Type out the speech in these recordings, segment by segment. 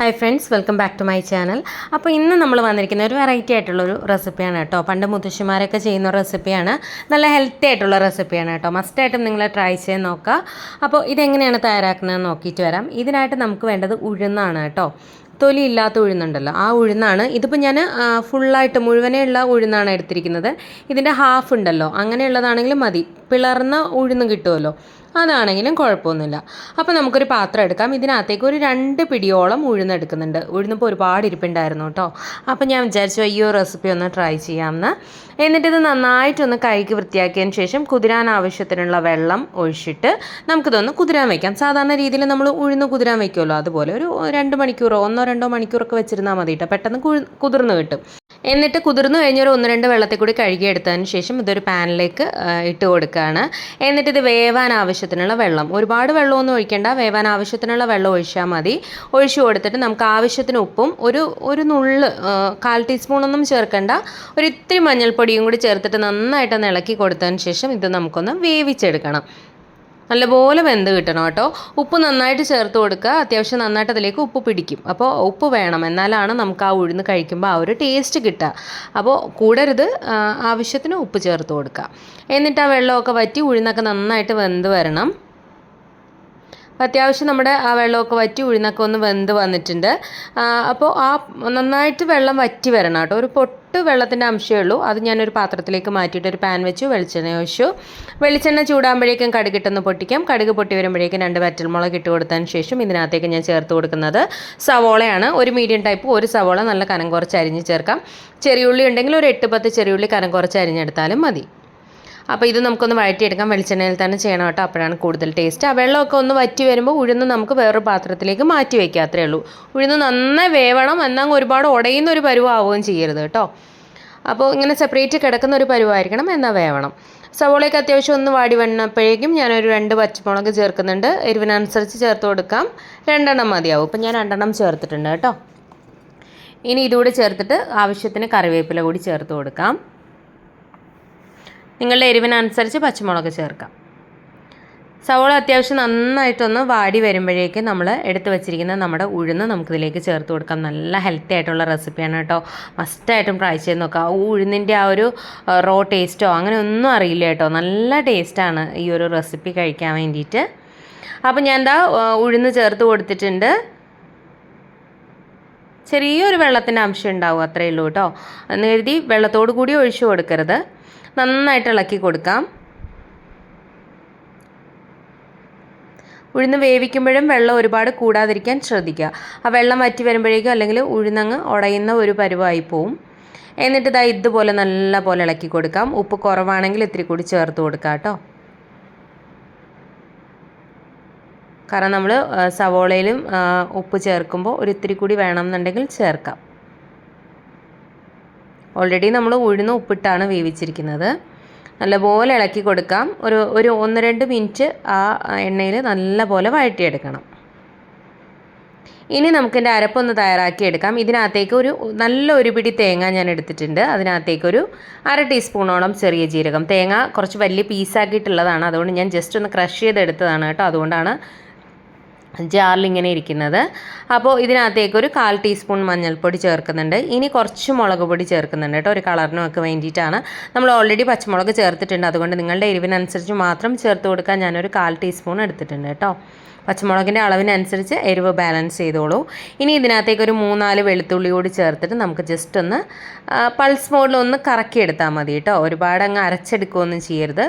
Hi friends welcome back to my channel അപ്പോൾ ഇന്ന് നമ്മൾ വന്നിരിക്കുന്ന ഒരു വെറൈറ്റി ആയിട്ടുള്ളൊരു റെസിപ്പിയാണ് കേട്ടോ. പണ്ട് മുത്തശ്ശിമാരൊക്കെ ചെയ്യുന്ന റെസിപ്പിയാണ് നല്ല ഹെൽത്തി ആയിട്ടുള്ള റെസിപ്പിയാണ് കേട്ടോ. മസ്റ്റായിട്ടും നിങ്ങൾ ട്രൈ ചെയ്ത് നോക്കുക. അപ്പോൾ ഇതെങ്ങനെയാണ് തയ്യാറാക്കുന്നതെന്ന് നോക്കിയിട്ട് വരാം. ഇതിനായിട്ട് നമുക്ക് വേണ്ടത് ഉഴുന്നാണ് കേട്ടോ. തൊലി ഇല്ലാത്ത ഉഴുന്നുണ്ടല്ലോ. ആ ഉഴുന്നാണ് ഇതിപ്പോൾ ഞാൻ ഫുള്ളായിട്ട് മുഴുവനേ ഉള്ള ഉഴുന്നാണ് എടുത്തിരിക്കുന്നത്. ഇതിന്റെ ഹാഫ് ഉണ്ടല്ലോ. അങ്ങനെയുള്ളതാണെങ്കിലും മതി. പിളർന്ന ഉഴുന്ന് കിട്ടുമല്ലോ. അതാണെങ്കിലും കുഴപ്പമൊന്നുമില്ല. അപ്പോൾ നമുക്കൊരു പാത്രം എടുക്കാം. ഇതിനകത്തേക്ക് ഒരു രണ്ട് പിടിയോളം ഉഴുന്നെടുക്കുന്നുണ്ട് ഉഴുന്നിപ്പോൾ ഒരുപാട് ഇരിപ്പുണ്ടായിരുന്നു കേട്ടോ. അപ്പോൾ ഞാൻ വിചാരിച്ചു അയ്യോ റെസിപ്പി ഒന്ന് ട്രൈ ചെയ്യാമെന്ന്. എന്നിട്ടിത് നന്നായിട്ടൊന്ന് കഴുകി വൃത്തിയാക്കിയതിന് ശേഷം കുതിരാൻ ആവശ്യത്തിനുള്ള വെള്ളം ഒഴിച്ചിട്ട് നമുക്കിതൊന്ന് കുതിരാൻ വയ്ക്കാം സാധാരണ രീതിയിൽ നമ്മൾ ഉഴുന്ന് കുതിരാൻ വയ്ക്കുമല്ലോ അതുപോലെ ഒരു രണ്ട് മണിക്കൂറോ ഒന്നോ രണ്ടോ മണിക്കൂറൊക്കെ വെച്ചിരുന്നാൽ മതി കേട്ടോ. പെട്ടെന്ന് കുതിർന്ന് കിട്ടും. എന്നിട്ട് കുതിർന്നു കഴിഞ്ഞൊരു ഒന്ന് രണ്ട് വെള്ളത്തിൽ കൂടി കഴുകിയെടുത്തതിന് ശേഷം ഇതൊരു പാനിലേക്ക് ഇട്ട് കൊടുക്കുകയാണ്. എന്നിട്ട് ഇത് വേവാൻ ആവശ്യത്തിനുള്ള വെള്ളം. ഒരുപാട് വെള്ളമൊന്നും ഒഴിക്കേണ്ട. വേവാൻ ആവശ്യത്തിനുള്ള വെള്ളം ഒഴിച്ചാൽ മതി. ഒഴിച്ചു കൊടുത്തിട്ട് നമുക്ക് ആവശ്യത്തിന് ഉപ്പും ഒരു ഒരു നുള്ള് കാൽ ടീസ്പൂണൊന്നും ചേർക്കേണ്ട. ഒരു ഇത്തിരി മഞ്ഞൾപ്പൊടിയും കൂടി ചേർത്തിട്ട് നന്നായിട്ടൊന്ന് ഇളക്കി കൊടുത്തതിന് ശേഷം ഇത് നമുക്കൊന്ന് വേവിച്ചെടുക്കണം. നല്ലപോലെ വെന്ത് കിട്ടണം കേട്ടോ. ഉപ്പ് നന്നായിട്ട് ചേർത്ത് കൊടുക്കുക. അത്യാവശ്യം നന്നായിട്ട് അതിലേക്ക് ഉപ്പ് പിടിക്കും. അപ്പോൾ ഉപ്പ് വേണം. എന്നാലാണ് നമുക്ക് ആ ഉഴുന്ന് കഴിക്കുമ്പോൾ ആ ഒരു ടേസ്റ്റ് കിട്ടുക. അപ്പോൾ കൂടരുത്. ആവശ്യത്തിന് ഉപ്പ് ചേർത്ത് കൊടുക്കുക. എന്നിട്ട് ആ വെള്ളമൊക്കെ വറ്റി ഉഴുന്നൊക്കെ നന്നായിട്ട് വെന്ത് വരണം. അത്യാവശ്യം നമ്മുടെ ആ വെള്ളമൊക്കെ വറ്റി ഉഴുന്നൊക്കെ ഒന്ന് വെന്ത് വന്നിട്ടുണ്ട്. അപ്പോൾ ആ നന്നായിട്ട് വെള്ളം വറ്റി വരണം കേട്ടോ. ഒരു പൊട്ട് വെള്ളത്തിന്റെ അംശമേ ഉള്ളൂ. അത് ഞാനൊരു പാത്രത്തിലേക്ക് മാറ്റിയിട്ട് ഒരു പാൻ വെച്ചു വെളിച്ചെണ്ണ ഒഴിച്ചു. വെളിച്ചെണ്ണ ചൂടാകുമ്പോഴേക്കും കടുകിട്ടൊന്ന് പൊട്ടിക്കാം. കടുക് പൊട്ടി വരുമ്പോഴേക്കും രണ്ട് വറ്റൽമുളക് ഇട്ട് കൊടുത്തതിന് ശേഷം ഇതിനകത്തേക്ക് ഞാൻ ചേർത്ത് കൊടുക്കുന്നത് സവോളയാണ്. ഒരു മീഡിയം ടൈപ്പ് ഒരു സവോള നല്ല കനം കുറച്ച് അരിഞ്ഞ് ചേർക്കാം. ചെറിയുള്ളി ഉണ്ടെങ്കിൽ ഒരു എട്ട് പത്ത് ചെറിയുള്ളി കനം കുറച്ച് അരിഞ്ഞെടുത്താലും മതി. അപ്പോൾ ഇത് നമുക്കൊന്ന് വഴറ്റിയെടുക്കാം വെളിച്ചെണ്ണയിൽ തന്നെ ചെയ്യണം കേട്ടോ. അപ്പോഴാണ് കൂടുതൽ ടേസ്റ്റ് ആ വെള്ളമൊക്കെ ഒന്ന് വറ്റി വരുമ്പോൾ ഉഴുന്ന് നമുക്ക് വേറൊരു പാത്രത്തിലേക്ക് മാറ്റി വയ്ക്കുക അത്രേ ഉള്ളൂ. ഉഴുന്ന് നന്നായി വേവണം എന്നാൽ ഒരുപാട് ഉടയുന്ന ഒരു പരുവാവുകയും ചെയ്യരുത് കേട്ടോ. അപ്പോൾ ഇങ്ങനെ സെപ്പറേറ്റ് കിടക്കുന്ന ഒരു പരുവായിരിക്കണം എന്നാൽ വേവണം. സവോളയൊക്കെ അത്യാവശ്യം ഒന്ന് വാടി വന്നപ്പോഴേക്കും ഞാനൊരു രണ്ട് പച്ചമുളക് ചേർക്കുന്നുണ്ട്. എരിവിനനുസരിച്ച് ചേർത്ത് കൊടുക്കാം. രണ്ടെണ്ണം മതിയാവും. ഇപ്പം ഞാൻ രണ്ടെണ്ണം ചേർത്തിട്ടുണ്ട് കേട്ടോ. ഇനി ഇതുകൂടി ചേർത്തിട്ട് ആവശ്യത്തിന് കറിവേപ്പില കൂടി ചേർത്ത് കൊടുക്കാം. നിങ്ങളുടെ എരിവിനനുസരിച്ച് പച്ചമുളക് ചേർക്കാം. സവോള അത്യാവശ്യം നന്നായിട്ടൊന്ന് വാടി വരുമ്പോഴേക്കും നമ്മൾ എടുത്ത് വെച്ചിരിക്കുന്ന നമ്മുടെ ഉഴുന്ന് നമുക്കിതിലേക്ക് ചേർത്ത് കൊടുക്കാം. നല്ല ഹെൽത്തി ആയിട്ടുള്ള റെസിപ്പിയാണ് കേട്ടോ. മസ്റ്റായിട്ടും ട്രൈ ചെയ്ത് നോക്കാം. ആ ഉഴുന്നിന്റെ ആ ഒരു റോ ടേസ്റ്റോ അങ്ങനെ ഒന്നും അറിയില്ല കേട്ടോ. നല്ല ടേസ്റ്റാണ് ഈ ഒരു റെസിപ്പി കഴിക്കാൻ വേണ്ടിയിട്ട്. അപ്പോൾ ഞാൻ എന്താ ഉഴുന്ന് ചേർത്ത് കൊടുത്തിട്ടുണ്ട്. ചെറിയൊരു വെള്ളത്തിന്റെ അംശം ഉണ്ടാവും അത്രയേ ഉള്ളൂ കേട്ടോ. എന്ന് കരുതി വെള്ളത്തോട് കൂടി ഒഴിച്ചു കൊടുക്കരുത്. നന്നായിട്ട് ഇളക്കി കൊടുക്കാം. ഉഴുന്ന് വേവിക്കുമ്പോഴും വെള്ളം ഒരുപാട് കൂടാതിരിക്കാൻ ശ്രദ്ധിക്കുക. ആ വെള്ളം വറ്റി വരുമ്പോഴേക്കും അല്ലെങ്കിൽ ഉഴുന്നങ്ങ് ഉടയുന്ന ഒരു പരുവായി പോവും. എന്നിട്ട് ഇതാ ഇതുപോലെ നല്ല പോലെ ഇളക്കി കൊടുക്കാം. ഉപ്പ് കുറവാണെങ്കിൽ ഇത്തിരി കൂടി ചേർത്ത് കൊടുക്കാം കേട്ടോ. കാരണം നമ്മൾ സവോളയിലും ഉപ്പ് ചേർക്കുമ്പോൾ ഒരു ഇത്തിരി കൂടി വേണമെന്നുണ്ടെങ്കിൽ ചേർക്കാം. ഓൾറെഡി നമ്മൾ ഉഴുന്ന ഉപ്പിട്ടാണ് വേവിച്ചിരിക്കുന്നത്. നല്ലപോലെ ഇളക്കി കൊടുക്കാം. ഒരു ഒരു ഒന്ന് രണ്ട് മിനിറ്റ് ആ എണ്ണയിൽ നല്ലപോലെ വഴറ്റിയെടുക്കണം. ഇനി നമുക്കിന്റെ അരപ്പൊന്ന് തയ്യാറാക്കി എടുക്കാം ഇതിനകത്തേക്ക് ഒരു നല്ല ഒരു പിടി തേങ്ങ ഞാൻ എടുത്തിട്ടുണ്ട്. അതിനകത്തേക്കൊരു അര ടീസ്പൂണോളം ചെറിയ ജീരകം. തേങ്ങ കുറച്ച് വലിയ പീസാക്കിയിട്ടുള്ളതാണ് അതുകൊണ്ട് ഞാൻ ജസ്റ്റ് ഒന്ന് ക്രഷ് ചെയ്തെടുത്തതാണ് കേട്ടോ. അതുകൊണ്ടാണ് ജാറിൽ ഇങ്ങനെ ഇരിക്കുന്നത്. അപ്പോൾ ഇതിനകത്തേക്ക് ഒരു കാൽ ടീസ്പൂൺ മഞ്ഞൾപ്പൊടി ചേർക്കുന്നുണ്ട്. ഇനി കുറച്ച് മുളക് പൊടി ചേർക്കുന്നുണ്ട് കേട്ടോ. ഒരു കളറിനും ഒക്കെ വേണ്ടിയിട്ടാണ്. നമ്മൾ ഓൾറെഡി പച്ചമുളക് ചേർത്തിട്ടുണ്ട്. അതുകൊണ്ട് നിങ്ങളുടെ എരിവിനനുസരിച്ച് മാത്രം ചേർത്ത് കൊടുക്കാൻ ഞാനൊരു കാൽ ടീസ്പൂൺ എടുത്തിട്ടുണ്ട് കേട്ടോ. പച്ചമുളകിന്റെ അളവിനനുസരിച്ച് എരിവ് ബാലൻസ് ചെയ്തോളൂ. ഇനി ഇതിനകത്തേക്ക് ഒരു മൂന്നാൽ വെളുത്തുള്ളി കൂടി ചേർത്തിട്ട് നമുക്ക് ജസ്റ്റ് ഒന്ന് പൾസ് മോഡിൽ ഒന്ന് കറക്കിയെടുത്താൽ മതി കേട്ടോ. ഒരുപാട് അങ്ങ് അരച്ചെടുക്കുകയൊന്നും ചെയ്യരുത്.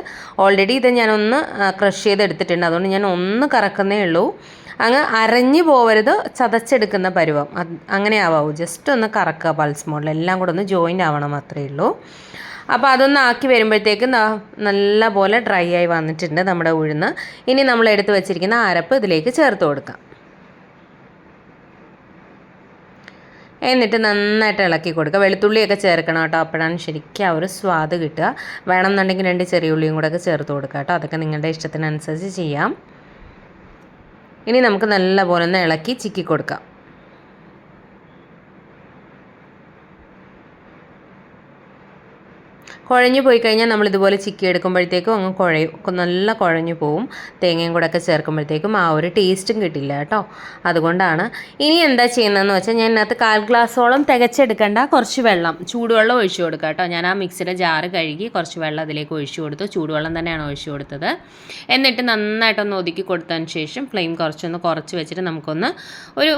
ഓൾറെഡി ഇത് ഞാനൊന്ന് ക്രഷ് ചെയ്തെടുത്തിട്ടുണ്ട്. അതുകൊണ്ട് ഞാൻ ഒന്ന് കറക്കുന്നേ ഉള്ളൂ. അങ്ങ് അരഞ്ഞു പോവരുത് ചതച്ചെടുക്കുന്ന പരുവം. അങ്ങനെ ആവാവൂ ജസ്റ്റ് ഒന്ന് കറക്കുക പൾസ് മോഡൽ എല്ലാം കൂടെ ഒന്ന് ജോയിന്റ് ആവണം അത്രയേ ഉള്ളൂ. അപ്പോൾ അതൊന്ന് ആക്കി വരുമ്പോഴത്തേക്ക് നല്ല പോലെ ഡ്രൈ ആയി വന്നിട്ടുണ്ട് നമ്മുടെ ഉഴുന്ന്. ഇനി നമ്മൾ എടുത്ത് വെച്ചിരിക്കുന്ന അരപ്പ് ഇതിലേക്ക് ചേർത്ത് കൊടുക്കാം. എന്നിട്ട് നന്നായിട്ട് ഇളക്കി കൊടുക്കുക. വെളുത്തുള്ളിയൊക്കെ ചേർക്കണം കേട്ടോ. അപ്പോഴാണ് ശരിക്കും ആ ഒരു സ്വാദ് കിട്ടുക. വേണമെന്നുണ്ടെങ്കിൽ രണ്ട് ചെറിയ ഉള്ളിയും കൂടെ ഒക്കെ ചേർത്ത് കൊടുക്കുക കേട്ടോ. അതൊക്കെ നിങ്ങളുടെ ഇഷ്ടത്തിനനുസരിച്ച് ചെയ്യാം. ഇനി നമുക്ക് നല്ലപോലെ ഒന്ന് ഇളക്കി ചിക്കി കൊടുക്കാം. കുഴഞ്ഞു പോയി കഴിഞ്ഞാൽ നമ്മൾ ഇതുപോലെ ചിക്കി എടുക്കുമ്പോഴത്തേക്കും അങ്ങ് കുഴയും. നല്ല കുഴഞ്ഞു പോവും. തേങ്ങയും കൂടെ ഒക്കെ ചേർക്കുമ്പോഴത്തേക്കും ആ ഒരു ടേസ്റ്റും കിട്ടില്ല കേട്ടോ. അതുകൊണ്ടാണ്. ഇനി എന്താ ചെയ്യുന്നതെന്ന് വെച്ചാൽ ഞാൻ ഇതിനകത്ത് കാൽ ഗ്ലാസ്സോളം തികച്ചെടുക്കേണ്ട. കുറച്ച് വെള്ളം. ചൂടുവെള്ളം ഒഴിച്ചു കൊടുക്കുക കേട്ടോ. ഞാൻ ആ മിക്സിയുടെ ജാറ് കഴുകി കുറച്ച് വെള്ളം അതിലേക്ക് ഒഴിച്ചു കൊടുത്തു. ചൂടുവെള്ളം തന്നെയാണ് ഒഴിച്ചു കൊടുത്തത്. എന്നിട്ട് നന്നായിട്ടൊന്ന് ഒതുക്കി കൊടുത്തതിന് ശേഷം ഫ്ലെയിം കുറച്ചൊന്ന് കുറച്ച് വെച്ചിട്ട് നമുക്കൊന്ന് ഒരു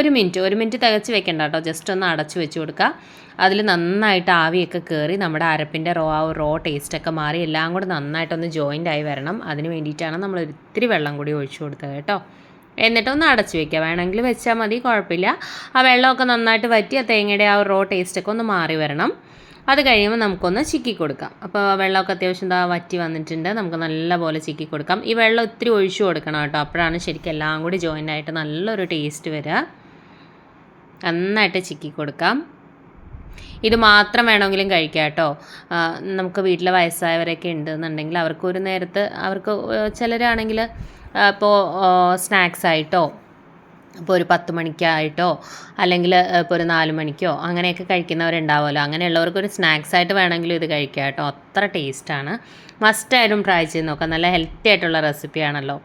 ഒരു മിനിറ്റ് ഒരു മിനിറ്റ് തികച്ച് വെക്കണ്ട കേട്ടോ. ജസ്റ്റ് ഒന്ന് അടച്ച് വെച്ച് കൊടുക്കുക. അതിൽ നന്നായിട്ട് ആവിയൊക്കെ കയറി നമ്മുടെ അരപ്പിന്റെ റോ ആ റോ ടേസ്റ്റൊക്കെ മാറി എല്ലാം കൂടെ നന്നായിട്ടൊന്ന് ജോയിന്റ് ആയി വരണം. അതിന് വേണ്ടിയിട്ടാണ് നമ്മൾ ഒത്തിരി വെള്ളം കൂടി ഒഴിച്ചു കൊടുത്തത് കേട്ടോ. എന്നിട്ടൊന്ന് അടച്ചു വെക്കുക. വേണമെങ്കിൽ വെച്ചാൽ മതി കുഴപ്പമില്ല. ആ വെള്ളമൊക്കെ നന്നായിട്ട് വറ്റി ആ തേങ്ങയുടെ ആ റോ ടേസ്റ്റൊക്കെ ഒന്ന് മാറി വരണം. അത് കഴിയുമ്പോൾ നമുക്കൊന്ന് ചിക്കി കൊടുക്കാം. അപ്പോൾ വെള്ളമൊക്കെ അത്യാവശ്യം എന്താ വറ്റി വന്നിട്ടുണ്ട്. നമുക്ക് നല്ലപോലെ ചിക്കി കൊടുക്കാം. ഈ വെള്ളം ഒത്തിരി ഒഴിച്ചു കൊടുക്കണം കേട്ടോ. അപ്പോഴാണ് ശരിക്കും എല്ലാം കൂടി ജോയിന്റ് ആയിട്ട് നല്ലൊരു ടേസ്റ്റ് വരിക. നന്നായിട്ട് ചിക്കി കൊടുക്കാം. ഇത് മാത്രം വേണമെങ്കിലും കഴിക്കാം കേട്ടോ. നമുക്ക് വീട്ടിലെ വയസ്സായവരൊക്കെ ഉണ്ടെന്നുണ്ടെങ്കിൽ അവർക്ക് ഒരു നേരത്ത് അവർക്ക് ചിലരാണെങ്കിൽ ഇപ്പോൾ സ്നാക്സ് ആയിട്ടോ ഇപ്പോൾ ഒരു പത്ത് മണിക്കായിട്ടോ അല്ലെങ്കിൽ ഇപ്പോൾ ഒരു നാല് മണിക്കോ അങ്ങനെയൊക്കെ കഴിക്കുന്നവരുണ്ടാവുമല്ലോ. അങ്ങനെയുള്ളവർക്ക് ഒരു സ്നാക്സ് ആയിട്ട് വേണമെങ്കിലും ഇത് കഴിക്കാം കേട്ടോ. അത്ര ടേസ്റ്റാണ്. മസ്റ്റായിട്ടും ട്രൈ ചെയ്ത് നോക്കാം. നല്ല ഹെൽത്തി ആയിട്ടുള്ള റെസിപ്പിയാണല്ലോ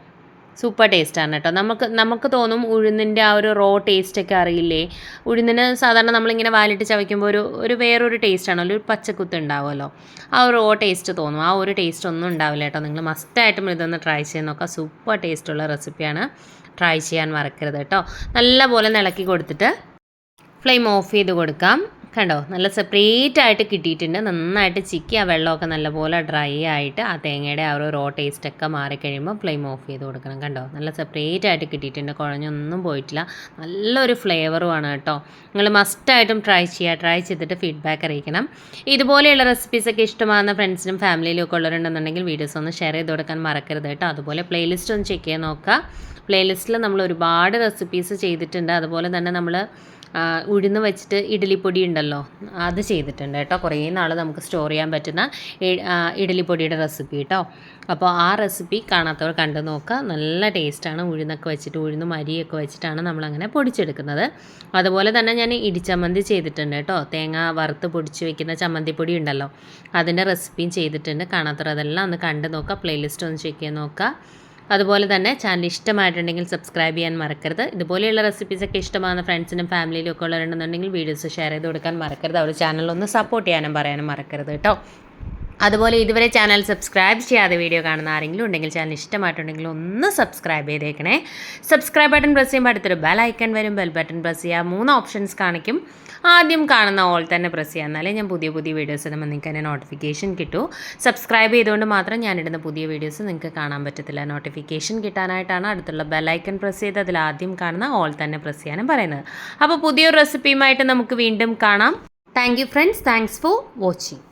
സൂപ്പർ ടേസ്റ്റാണ് കേട്ടോ. നമുക്ക് നമുക്ക് തോന്നും ഉഴുന്നിന്റെ ആ ഒരു റോ ടേസ്റ്റൊക്കെ അറിയില്ലേ? ഉഴുന്നിന് സാധാരണ നമ്മളിങ്ങനെ വാലിട്ട് ചവയ്ക്കുമ്പോൾ ഒരു ഒരു വേറൊരു ടേസ്റ്റാണല്ലോ ഒരു പച്ചക്കുത്ത് ഉണ്ടാവുമല്ലോ. ആ ഒരു റോ ടേസ്റ്റ് തോന്നും. ആ ഒരു ടേസ്റ്റ് ഒന്നും ഉണ്ടാവില്ല കേട്ടോ. നിങ്ങൾ മസ്റ്റായിട്ടും ഇതൊന്ന് ട്രൈ ചെയ്ത് നോക്കാം സൂപ്പർ ടേസ്റ്റുള്ള റെസിപ്പിയാണ് ട്രൈ ചെയ്യാൻ മറക്കരുത് കേട്ടോ. നല്ലപോലെ ഇളക്കി കൊടുത്തിട്ട് ഫ്ലെയിം ഓഫ് ചെയ്ത് കൊടുക്കാം. കണ്ടോ? നല്ല സെപ്പറേറ്റ് ആയിട്ട് കിട്ടിയിട്ടുണ്ട്. നന്നായിട്ട് ചിക്കി ആ വെള്ളമൊക്കെ നല്ലപോലെ ഡ്രൈ ആയിട്ട് ആ തേങ്ങയുടെ ആ ഒരു റോ ടേസ്റ്റൊക്കെ മാറിക്കഴിയുമ്പോൾ ഫ്ലെയിം ഓഫ് ചെയ്ത് കൊടുക്കണം കണ്ടോ? നല്ല സെപ്പറേറ്റ് ആയിട്ട് കിട്ടിയിട്ടുണ്ട്. കുഴഞ്ഞൊന്നും പോയിട്ടില്ല. നല്ലൊരു ഫ്ലേവറുമാണ് കേട്ടോ. നിങ്ങൾ മസ്റ്റായിട്ടും ട്രൈ ചെയ്യുക ട്രൈ ചെയ്തിട്ട് ഫീഡ്ബാക്ക് അറിയിക്കണം. ഇതുപോലെയുള്ള റെസിപ്പീസൊക്കെ ഇഷ്ടമാകുന്ന ഫ്രണ്ട്സിനും ഫാമിലിയിലും ഒക്കെ ഉള്ളവരുണ്ടെന്നുണ്ടെങ്കിൽ വീഡിയോസ് ഒന്ന് ഷെയർ ചെയ്ത് കൊടുക്കാൻ മറക്കരുത് കേട്ടോ. അതുപോലെ പ്ലേലിസ്റ്റ് ഒന്ന് ചെക്ക് ചെയ്ത് നോക്കുക. പ്ലേലിസ്റ്റിൽ നമ്മൾ ഒരുപാട് റെസിപ്പീസ് ചെയ്തിട്ടുണ്ട്. അതുപോലെ തന്നെ നമ്മൾ ഉഴുന്ന് വെച്ചിട്ട് ഇഡ്ഡലിപ്പൊടി ഉണ്ടല്ലോ. അത് ചെയ്തിട്ടുണ്ട് കേട്ടോ. കുറേ നാൾ നമുക്ക് സ്റ്റോർ ചെയ്യാൻ പറ്റുന്ന ഇഡ്ഡലിപ്പൊടിയുടെ റെസിപ്പി കേട്ടോ അപ്പോൾ ആ റെസിപ്പി കാണാത്തവർ കണ്ടു നോക്കുക. നല്ല ടേസ്റ്റാണ് ഉഴുന്നൊക്കെ വെച്ചിട്ട് ഉഴുന്ന് അരിയൊക്കെ വെച്ചിട്ടാണ് നമ്മളങ്ങനെ പൊടിച്ചെടുക്കുന്നത്. അതുപോലെ തന്നെ ഞാൻ ഇടിച്ചമ്മന്തി ചെയ്തിട്ടുണ്ട് കേട്ടോ. തേങ്ങ വറുത്ത് പൊടിച്ച് വെക്കുന്ന ചമ്മന്തിപ്പൊടി ഉണ്ടല്ലോ. അതിന്റെ റെസിപ്പിയും ചെയ്തിട്ടുണ്ട്. കാണാത്തവർ അതെല്ലാം ഒന്ന് കണ്ടു നോക്കുക. പ്ലേലിസ്റ്റ് ഒന്ന് ചെക്ക് ചെയ്ത് നോക്കുക. അതുപോലെ തന്നെ ചാനൽ ഇഷ്ടമായിട്ടുണ്ടെങ്കിൽ സബ്സ്ക്രൈബ് ചെയ്യാൻ മറക്കരുത്. ഇതുപോലെയുള്ള റെസിപ്പീസൊക്കെ ഇഷ്ടമാകുന്ന ഫ്രണ്ട്സിനും ഫാമിലിയിലും ഒക്കെ ഉള്ളവരുണ്ടെന്നുണ്ടെങ്കിൽ വീഡിയോസ് ഷെയർ ചെയ്ത് കൊടുക്കാൻ മറക്കരുത്. അവർ ചാനലൊന്ന് സപ്പോർട്ട് ചെയ്യാനും പറയാനും മറക്കരുത് കേട്ടോ. അതുപോലെ ഇതുവരെ ചാനൽ സബ്സ്ക്രൈബ് ചെയ്യാതെ വീഡിയോ കാണുന്ന ആരെങ്കിലും ഉണ്ടെങ്കിൽ ചാനൽ ഇഷ്ടമായിട്ടുണ്ടെങ്കിൽ ഒന്ന് സബ്സ്ക്രൈബ് ചെയ്തേക്കണേ. സബ്സ്ക്രൈബ് ബട്ടൺ പ്രസ് ചെയ്യുമ്പോൾ അടുത്തൊരു ബെൽ ഐക്കൺ വരും. ബെൽ ബട്ടൺ പ്രസ് ചെയ്യുക. മൂന്ന് ഓപ്ഷൻസ് കാണിക്കും. ആദ്യം കാണുന്ന ഓൾ തന്നെ പ്രസ് ചെയ്യുക. എന്നാലേ ഞാൻ പുതിയ പുതിയ വീഡിയോസ് ഇടുമ്പോൾ നിങ്ങൾക്ക് അതിന്റെ നോട്ടിഫിക്കേഷൻ കിട്ടൂ. സബ്സ്ക്രൈബ് ചെയ്തുകൊണ്ട് മാത്രം ഞാനിടുന്ന പുതിയ വീഡിയോസ് നിങ്ങൾക്ക് കാണാൻ പറ്റത്തില്ല. നോട്ടിഫിക്കേഷൻ കിട്ടാനായിട്ടാണ് അടുത്തുള്ള ബെൽ ഐക്കൺ പ്രസ് ചെയ്ത് അതിൽ ആദ്യം കാണുന്ന ഓൾ തന്നെ പ്രസ് ചെയ്യാനും പറയുന്നത്. അപ്പോൾ പുതിയൊരു റെസിപ്പിയുമായിട്ട് നമുക്ക് വീണ്ടും കാണാം. Thank you friends thanks for watching